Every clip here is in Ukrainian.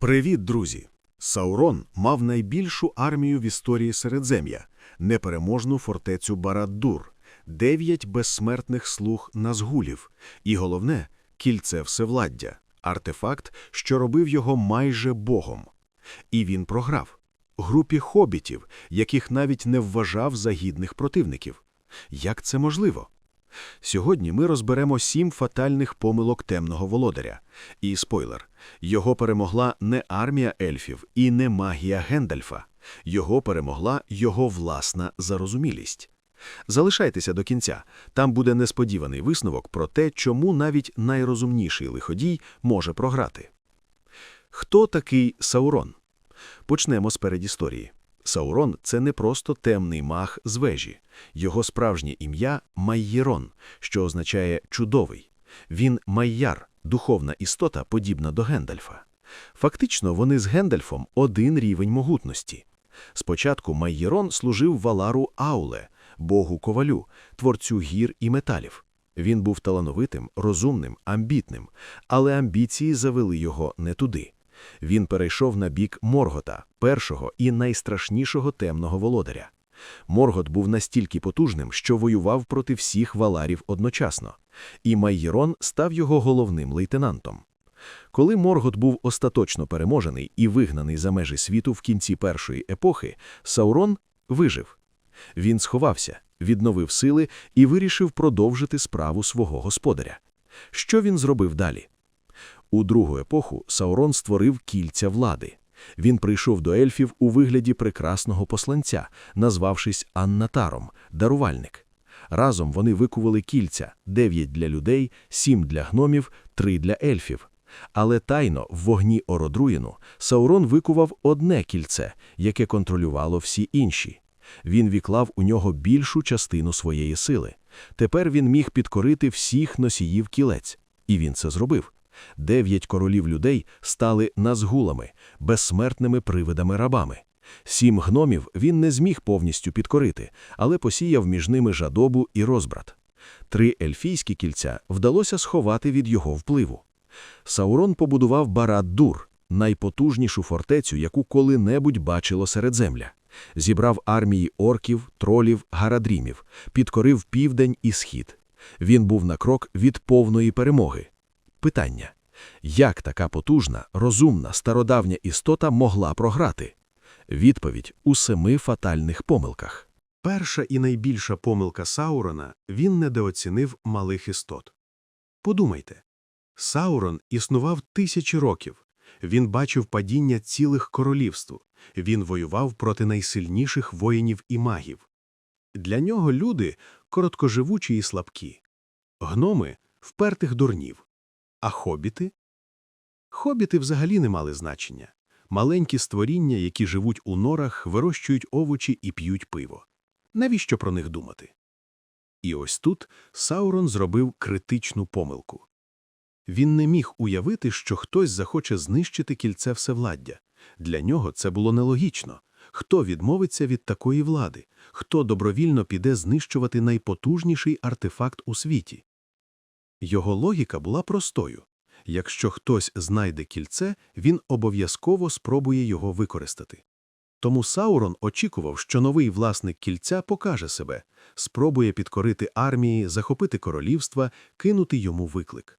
Привіт, друзі! Саурон мав найбільшу армію в історії Середзем'я, непереможну фортецю Барад-дур, дев'ять безсмертних слуг Назгулів і, головне, кільце Всевладдя, артефакт, що робив його майже богом. І він програв групі хобітів, яких навіть не вважав за гідних противників. Як це можливо? Сьогодні ми розберемо сім фатальних помилок темного володаря. І спойлер: його перемогла не армія ельфів і не магія Гендальфа. Його перемогла його власна зарозумілість. Залишайтеся до кінця. Там буде несподіваний висновок про те, чому навіть найрозумніший лиходій може програти. Хто такий Саурон? Почнемо з передісторії. Саурон це не просто темний маг з вежі. Його справжнє ім'я Майєрон, що означає чудовий. Він майяр, духовна істота, подібна до Гендальфа. Фактично, вони з Гендальфом один рівень могутності. Спочатку Майєрон служив Валару Ауле, богу ковалю, творцю гір і металів. Він був талановитим, розумним, амбітним, але амбіції завели його не туди. Він перейшов на бік Моргота, першого і найстрашнішого темного володаря. Моргот був настільки потужним, що воював проти всіх валарів одночасно, і Майєрон став його головним лейтенантом. Коли Моргот був остаточно переможений і вигнаний за межі світу в кінці першої епохи, Саурон вижив. Він сховався, відновив сили і вирішив продовжити справу свого господаря. Що він зробив далі? У другу епоху Саурон створив кільця влади. Він прийшов до ельфів у вигляді прекрасного посланця, назвавшись Аннатаром, дарувальник. Разом вони викували кільця дев'ять для людей, сім для гномів, три для ельфів. Але тайно в вогні Ородруїну Саурон викував одне кільце, яке контролювало всі інші. Він віклав у нього більшу частину своєї сили. Тепер він міг підкорити всіх носіїв кілець, і він це зробив. Дев'ять королів людей стали назгулами, безсмертними привидами-рабами. Сім гномів він не зміг повністю підкорити, але посіяв між ними жадобу і розбрат. Три ельфійські кільця вдалося сховати від його впливу. Саурон побудував Барад-дур, найпотужнішу фортецю, яку коли-небудь бачило Середземля. Зібрав армії орків, тролів, гарадрімів, підкорив південь і схід. Він був на крок від повної перемоги. Питання. Як така потужна, розумна, стародавня істота могла програти? Відповідь у семи фатальних помилках. Перша і найбільша помилка Саурона – він недооцінив малих істот. Подумайте. Саурон існував тисячі років. Він бачив падіння цілих королівств. Він воював проти найсильніших воїнів і магів. Для нього люди – короткоживучі і слабкі. Гноми – впертих дурнів. А хобіти? Хобіти взагалі не мали значення. Маленькі створіння, які живуть у норах, вирощують овочі і п'ють пиво. Навіщо про них думати? І ось тут Саурон зробив критичну помилку. Він не міг уявити, що хтось захоче знищити кільце всевладдя. Для нього це було нелогічно. Хто відмовиться від такої влади? Хто добровільно піде знищувати найпотужніший артефакт у світі? Його логіка була простою. Якщо хтось знайде кільце, він обов'язково спробує його використати. Тому Саурон очікував, що новий власник кільця покаже себе, спробує підкорити армії, захопити королівства, кинути йому виклик.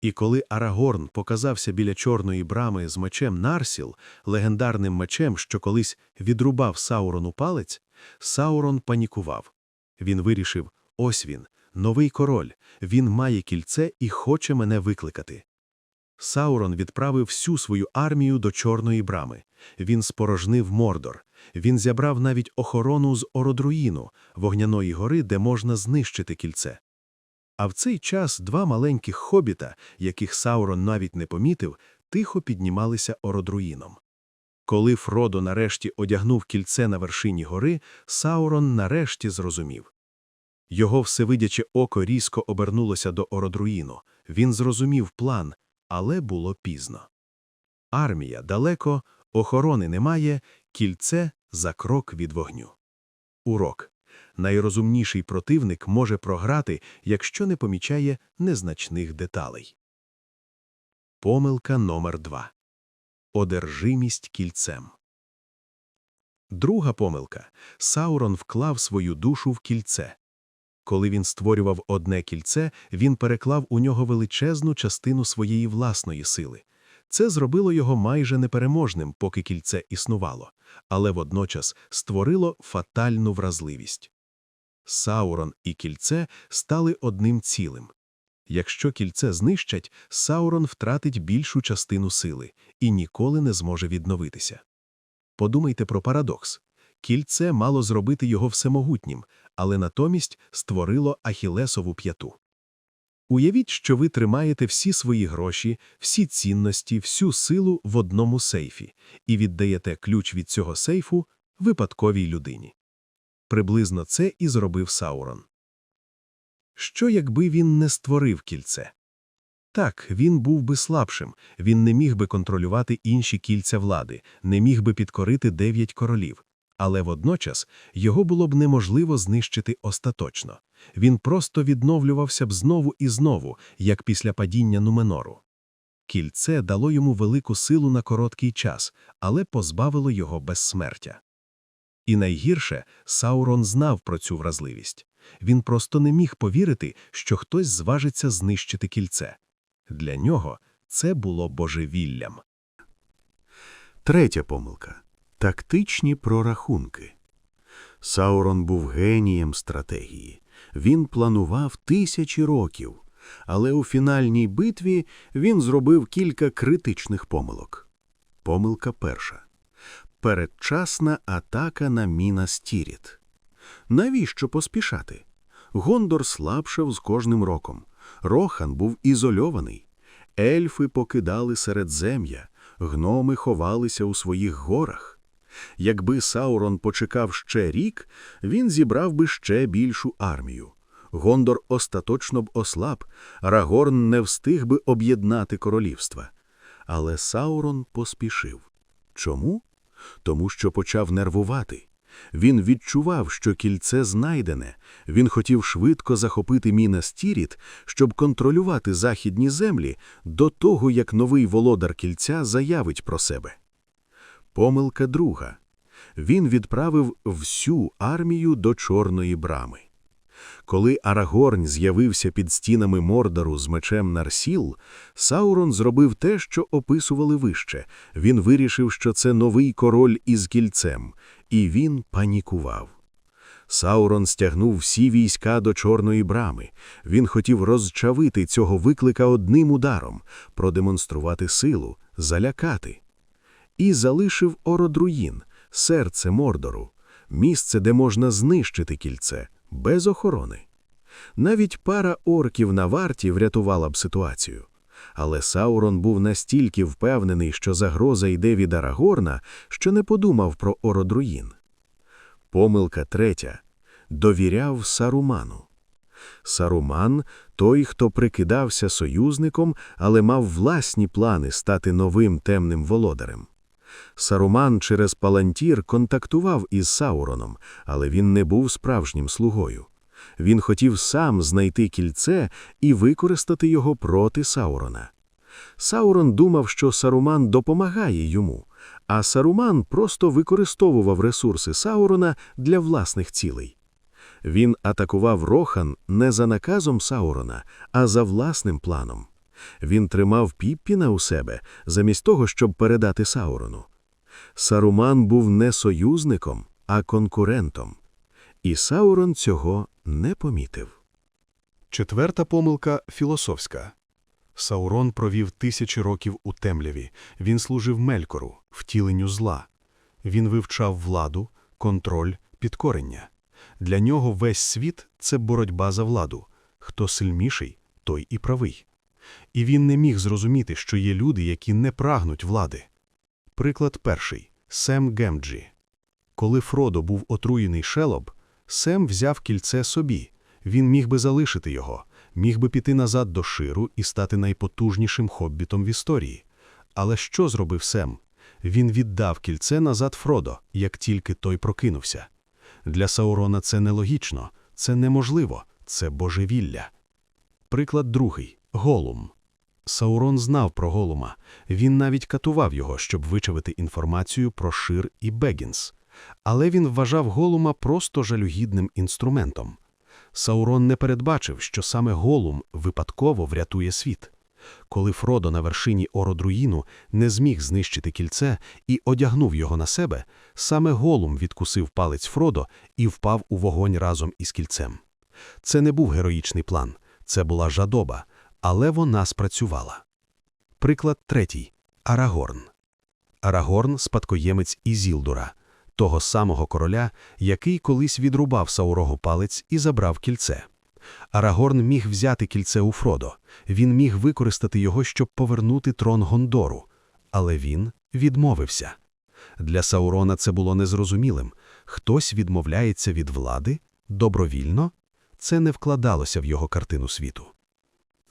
І коли Арагорн показався біля чорної брами з мечем Нарсіл, легендарним мечем, що колись відрубав Саурону палець, Саурон панікував. Він вирішив ось він, новий король, він має кільце і хоче мене викликати. Саурон відправив всю свою армію до Чорної брами. Він спорожнив Мордор. Він зібрав навіть охорону з Ородруїну, вогняної гори, де можна знищити кільце. А в цей час два маленьких хобіта, яких Саурон навіть не помітив, тихо піднімалися Ородруїном. Коли Фродо нарешті одягнув кільце на вершині гори, Саурон нарешті зрозумів. Його всевидяче око різко обернулося до Ородруїну. Він зрозумів план, але було пізно. Армія далеко, охорони немає, кільце за крок від вогню. Урок. Найрозумніший противник може програти, якщо не помічає незначних деталей. Помилка номер 2 одержимість кільцем. Друга помилка – Саурон вклав свою душу в кільце. Коли він створював одне кільце, він переклав у нього величезну частину своєї власної сили. Це зробило його майже непереможним, поки кільце існувало, але водночас створило фатальну вразливість. Саурон і кільце стали одним цілим. Якщо кільце знищать, Саурон втратить більшу частину сили і ніколи не зможе відновитися. Подумайте про парадокс. Кільце мало зробити його всемогутнім, але натомість створило Ахілесову п'яту. Уявіть, що ви тримаєте всі свої гроші, всі цінності, всю силу в одному сейфі і віддаєте ключ від цього сейфу випадковій людині. Приблизно це і зробив Саурон. Що якби він не створив кільце? Так, він був би слабшим, він не міг би контролювати інші кільця влади, не міг би підкорити дев'ять королів. Але водночас його було б неможливо знищити остаточно. Він просто відновлювався б знову і знову, як після падіння Нуменору. Кільце дало йому велику силу на короткий час, але позбавило його безсмертя. І найгірше, Саурон знав про цю вразливість. Він просто не міг повірити, що хтось зважиться знищити кільце. Для нього це було божевіллям. Третя помилка – тактичні прорахунки. Саурон був генієм стратегії. Він планував тисячі років, але у фінальній битві він зробив кілька критичних помилок. Помилка перша. Передчасна атака на Мінас Тіріт. Навіщо поспішати? Гондор слабшав з кожним роком. Рохан був ізольований. Ельфи покидали середзем'я, гноми ховалися у своїх горах. Якби Саурон почекав ще рік, він зібрав би ще більшу армію. Гондор остаточно б ослаб, Рагорн не встиг би об'єднати королівства. Але Саурон поспішив. Чому? Тому що почав нервувати. Він відчував, що кільце знайдене. Він хотів швидко захопити Мінас Тіріт, щоб контролювати західні землі до того, як новий володар кільця заявить про себе. Помилка друга. Він відправив всю армію до Чорної брами. Коли Арагорн з'явився під стінами Мордору з мечем Нарсіл, Саурон зробив те, що описували вище. Він вирішив, що це новий король із кільцем, і він панікував. Саурон стягнув всі війська до Чорної брами. Він хотів розчавити цього виклика одним ударом, продемонструвати силу, залякати. І залишив Ородруїн, серце Мордору, місце, де можна знищити кільце, без охорони. Навіть пара орків на варті врятувала б ситуацію. Але Саурон був настільки впевнений, що загроза йде від Арагорна, що не подумав про Ородруїн. Помилка третя – довіряв Саруману. Саруман – той, хто прикидався союзником, але мав власні плани стати новим темним володарем. Саруман через Палантір контактував із Сауроном, але він не був справжнім слугою. Він хотів сам знайти кільце і використати його проти Саурона. Саурон думав, що Саруман допомагає йому, а Саруман просто використовував ресурси Саурона для власних цілей. Він атакував Рохан не за наказом Саурона, а за власним планом. Він тримав Піппіна у себе, замість того, щоб передати Саурону. Саруман був не союзником, а конкурентом. І Саурон цього не помітив. Четверта помилка філософська. Саурон провів тисячі років у темряві. Він служив Мелькору, втіленню зла. Він вивчав владу, контроль, підкорення. Для нього весь світ це боротьба за владу. Хто сильніший, той і правий. І він не міг зрозуміти, що є люди, які не прагнуть влади. Приклад перший Сем Гемджі. Коли Фродо був отруєний шелоб, Сем взяв кільце собі. Він міг би залишити його, міг би піти назад до Ширу і стати найпотужнішим хоббітом в історії. Але що зробив Сем? Він віддав кільце назад Фродо, як тільки той прокинувся. Для Саурона це нелогічно, це неможливо, це божевілля. Приклад другий Голум. Саурон знав про Голума. Він навіть катував його, щоб вичавити інформацію про Шир і Бегінс. Але він вважав Голума просто жалюгідним інструментом. Саурон не передбачив, що саме Голум випадково врятує світ. Коли Фродо на вершині Ородруїну не зміг знищити кільце і одягнув його на себе, саме Голум відкусив палець Фродо і впав у вогонь разом із кільцем. Це не був героїчний план, це була жадоба, але вона спрацювала. Приклад третій. Арагорн. Арагорн – спадкоємець Ізілдура, того самого короля, який колись відрубав Саурогу палець і забрав кільце. Арагорн міг взяти кільце у Фродо, він міг використати його, щоб повернути трон Гондору, але він відмовився. Для Саурона це було незрозумілим. Хтось відмовляється від влади? Добровільно? Це не вкладалося в його картину світу.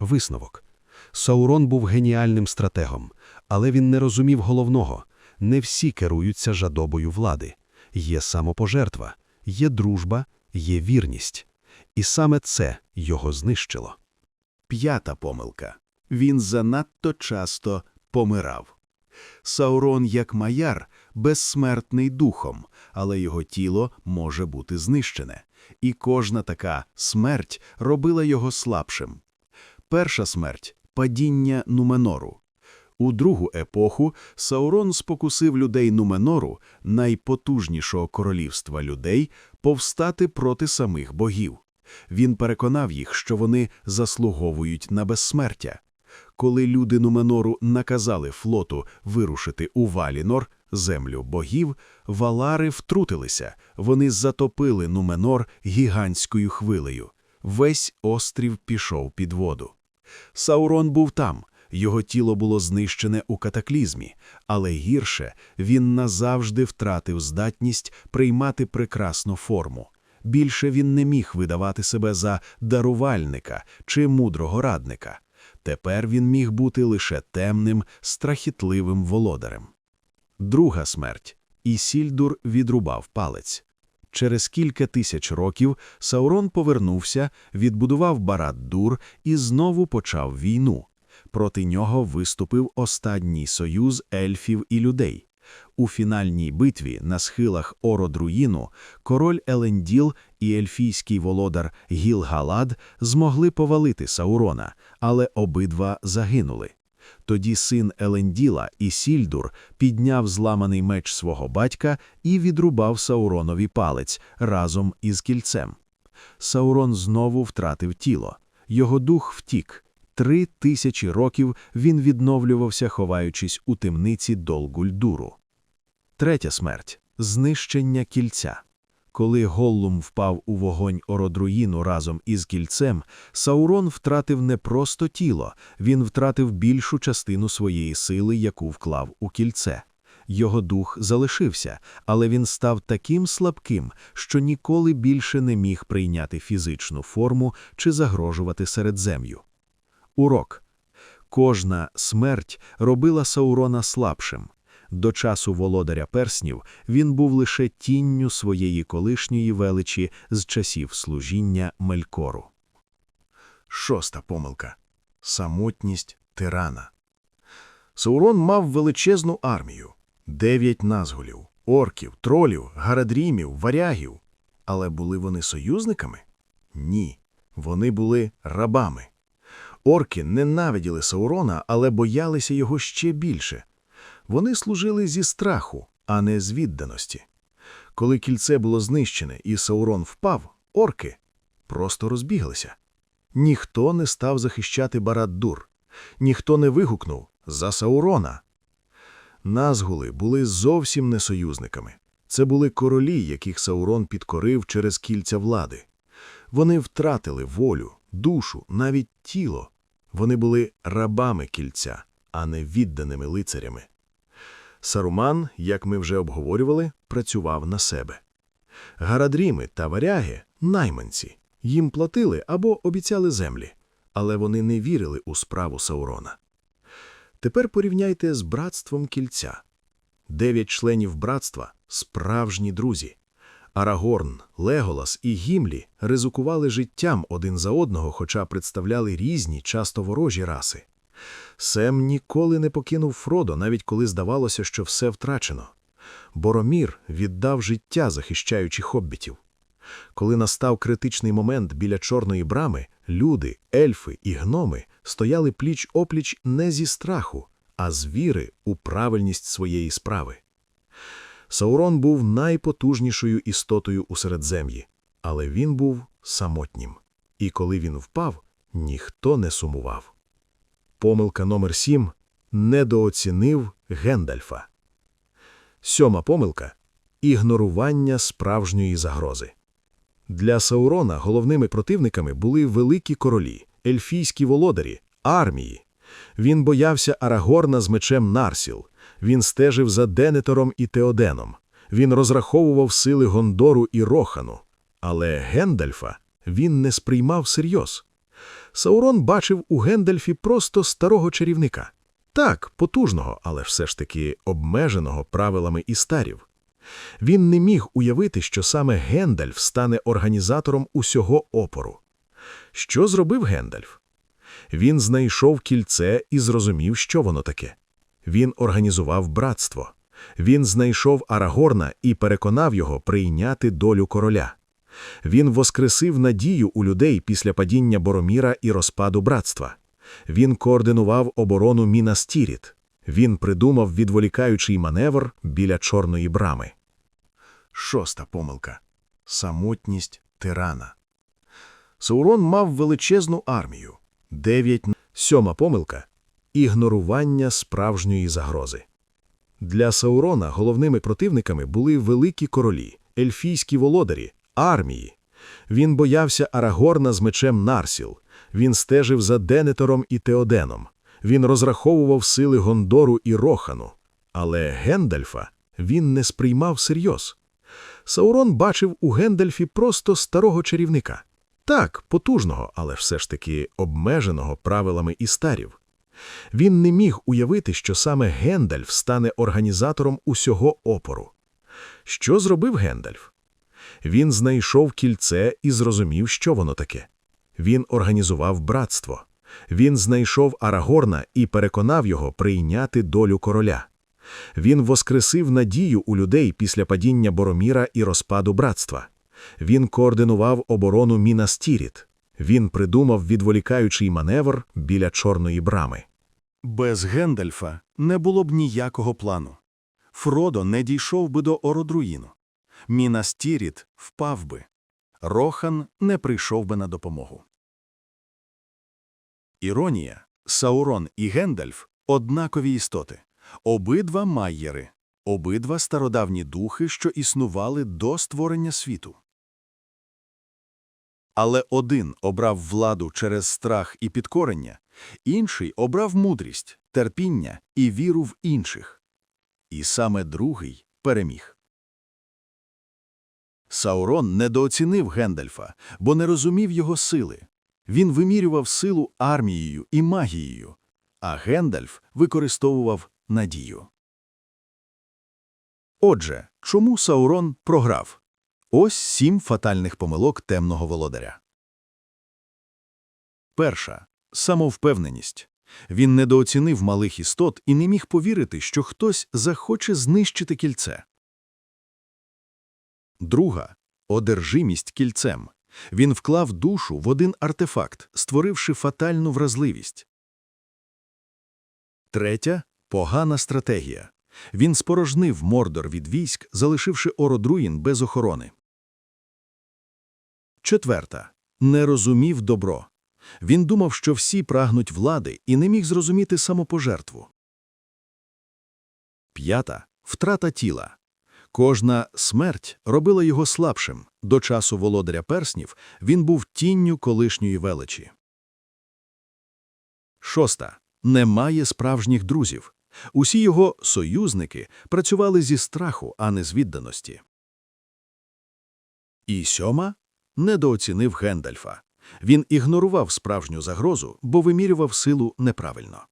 Висновок. Саурон був геніальним стратегом, але він не розумів головного. Не всі керуються жадобою влади. Є самопожертва, є дружба, є вірність. І саме це його знищило. П'ята помилка. Він занадто часто помирав. Саурон, як маяр, безсмертний духом, але його тіло може бути знищене. І кожна така смерть робила його слабшим. Перша смерть – падіння Нуменору. У другу епоху Саурон спокусив людей Нуменору, найпотужнішого королівства людей, повстати проти самих богів. Він переконав їх, що вони заслуговують на безсмертя. Коли люди Нуменору наказали флоту вирушити у Валінор, землю богів, валари втрутилися, вони затопили Нуменор гігантською хвилею. Весь острів пішов під воду. Саурон був там, його тіло було знищене у катаклізмі, але гірше він назавжди втратив здатність приймати прекрасну форму. Більше він не міг видавати себе за дарувальника чи мудрого радника. Тепер він міг бути лише темним, страхітливим володарем. Друга смерть. Ісільдур відрубав палець. Через кілька тисяч років Саурон повернувся, відбудував Барад-дур і знову почав війну. Проти нього виступив останній союз ельфів і людей. У фінальній битві на схилах Ородруїну король Еленділ і ельфійський володар Гіл-Галад змогли повалити Саурона, але обидва загинули. Тоді син Еленділа і Сільдур підняв зламаний меч свого батька і відрубав Сауронові палець разом із кільцем. Саурон знову втратив тіло. Його дух втік. Три тисячі років він відновлювався, ховаючись у темниці Долгульдуру. Третя смерть – знищення кільця. Коли Голлум впав у вогонь Ородруїну разом із кільцем, Саурон втратив не просто тіло, він втратив більшу частину своєї сили, яку вклав у кільце. Його дух залишився, але він став таким слабким, що ніколи більше не міг прийняти фізичну форму чи загрожувати середзем'ю. Урок. Кожна смерть робила Саурона слабшим. До часу володаря перснів він був лише тінню своєї колишньої величі з часів служіння Мелькору. Шоста помилка. Самотність тирана. Саурон мав величезну армію. Дев'ять назгулів, орків, тролів, гарадрімів, варягів. Але були вони союзниками? Ні. Вони були рабами. Орки ненавиділи Саурона, але боялися його ще більше. Вони служили зі страху, а не з відданості. Коли кільце було знищене і Саурон впав, орки просто розбіглися. Ніхто не став захищати Барад-дур, ніхто не вигукнув «За Саурона!». Назгули були зовсім не союзниками. Це були королі, яких Саурон підкорив через кільця влади. Вони втратили волю, душу, навіть тіло. Вони були рабами кільця, а не відданими лицарями. Саруман, як ми вже обговорювали, працював на себе. Гарадріми та варяги – найманці. Їм платили або обіцяли землі, але вони не вірили у справу Саурона. Тепер порівняйте з братством кільця. Дев'ять членів братства – справжні друзі. Арагорн, Леголас і Гімлі ризикували життям один за одного, хоча представляли різні, часто ворожі раси. Сем ніколи не покинув Фродо, навіть коли здавалося, що все втрачено. Боромір віддав життя, захищаючи хоббітів. Коли настав критичний момент біля Чорної брами, люди, ельфи і гноми стояли пліч-опліч не зі страху, а з віри у правильність своєї справи. Саурон був найпотужнішою істотою у Середзем'ї, але він був самотнім. І коли він впав, ніхто не сумував. Помилка номер сім – недооцінив Гендальфа. Сьома помилка – ігнорування справжньої загрози. Для Саурона головними противниками були великі королі, ельфійські володарі, армії. Він боявся Арагорна з мечем Нарсіл, він стежив за Денетором і Теоденом, він розраховував сили Гондору і Рохану. Але Гендальфа він не сприймав всерйоз. Саурон бачив у Гендальфі просто старого чарівника. Так, потужного, але все ж таки обмеженого правилами істарів. Він не міг уявити, що саме Гендальф стане організатором усього опору. Що зробив Гендальф? Він знайшов кільце і зрозумів, що воно таке. Він організував братство. Він знайшов Арагорна і переконав його прийняти долю короля. Він воскресив надію у людей після падіння Бороміра і розпаду братства. Він координував оборону Мінастіріт. Він придумав відволікаючий маневр біля Чорної брами. Шоста помилка – самотність тирана. Саурон мав величезну армію. Дев'ять Сьома помилка – ігнорування справжньої загрози. Для Саурона головними противниками були великі королі, ельфійські володарі, армії. Він боявся Арагорна з мечем Нарсіл, він стежив за Денетором і Теоденом, він розраховував сили Гондору і Рохану. Але Гендальфа він не сприймав всерйоз. Саурон бачив у Гендальфі просто старого чарівника. Так, потужного, але все ж таки обмеженого правилами істарів. Він не міг уявити, що саме Гендальф стане організатором усього опору. Що зробив Гендальф? Він знайшов кільце і зрозумів, що воно таке. Він організував братство. Він знайшов Арагорна і переконав його прийняти долю короля. Він воскресив надію у людей після падіння Бороміра і розпаду братства. Він координував оборону Мінастіріт. Він придумав відволікаючий маневр біля Чорної брами. Без Гендальфа не було б ніякого плану. Фродо не дійшов би до Ородруїну. Мінас Тіріт впав би. Рохан не прийшов би на допомогу. Іронія Саурон і Гендальф – однакові істоти. Обидва майєри, обидва стародавні духи, що існували до створення світу. Але один обрав владу через страх і підкорення, інший обрав мудрість, терпіння і віру в інших. І саме другий переміг. Саурон недооцінив Гендальфа, бо не розумів його сили. Він вимірював силу армією і магією, а Гендальф використовував надію. Отже, чому Саурон програв? Ось сім фатальних помилок темного володаря. Перша – самовпевненість. Він недооцінив малих істот і не міг повірити, що хтось захоче знищити кільце. Друга – одержимість кільцем. Він вклав душу в один артефакт, створивши фатальну вразливість. Третя – погана стратегія. Він спорожнив Мордор від військ, залишивши Ородруїн без охорони. Четверта – не розумів добро. Він думав, що всі прагнуть влади і не міг зрозуміти самопожертву. П'ята – втрата тіла. Кожна смерть робила його слабшим. До часу володаря перснів він був тінню колишньої величі. Шоста. Немає справжніх друзів. Усі його союзники працювали зі страху, а не з відданості. І сьома недооцінив Гендальфа. Він ігнорував справжню загрозу, бо вимірював силу неправильно.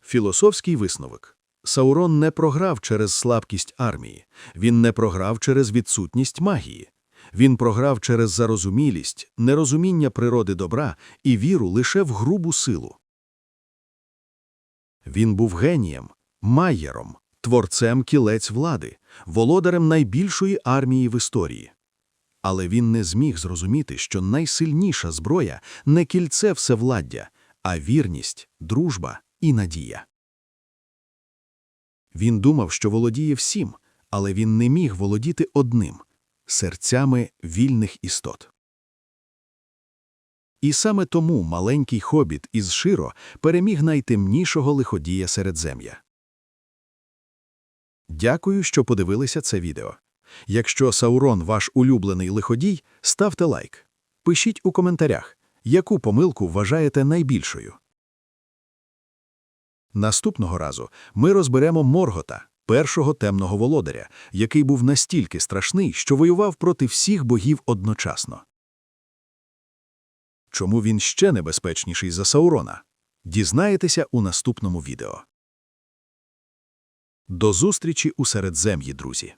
Філософський висновок. Саурон не програв через слабкість армії, він не програв через відсутність магії. Він програв через зарозумілість, нерозуміння природи добра і віру лише в грубу силу. Він був генієм, майєром, творцем кілець влади, володарем найбільшої армії в історії. Але він не зміг зрозуміти, що найсильніша зброя не кільце всевладдя, а вірність, дружба і надія. Він думав, що володіє всім, але він не міг володіти одним – серцями вільних істот. І саме тому маленький хобіт із Широ переміг найтемнішого лиходія Середзем'я. Дякую, що подивилися це відео. Якщо Саурон ваш улюблений лиходій, ставте лайк. Пишіть у коментарях, яку помилку вважаєте найбільшою. Наступного разу ми розберемо Моргота, першого темного володаря, який був настільки страшний, що воював проти всіх богів одночасно. Чому він ще небезпечніший за Саурона? Дізнаєтеся у наступному відео. До зустрічі у Середзем'ї, друзі!